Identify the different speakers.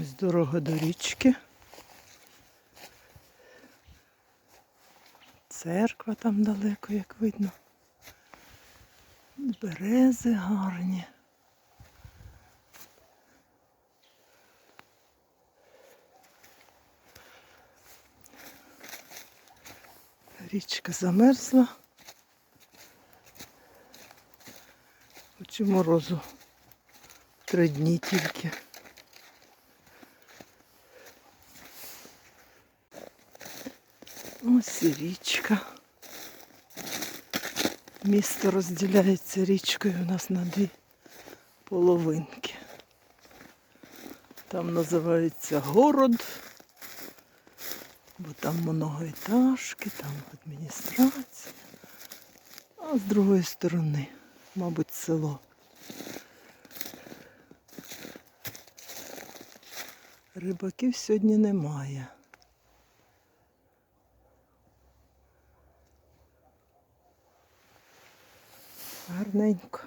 Speaker 1: Ось дорога до річки. Церква там далеко, як видно. Берези гарні. Річка замерзла. Хоч і морозу три дні тільки. Ось і річка. Місто розділяється річкою у нас на дві половинки. Там називається город, бо там многоетажки, там адміністрація. А з другої сторони, мабуть, село. Рибаків сьогодні немає. Гарненько.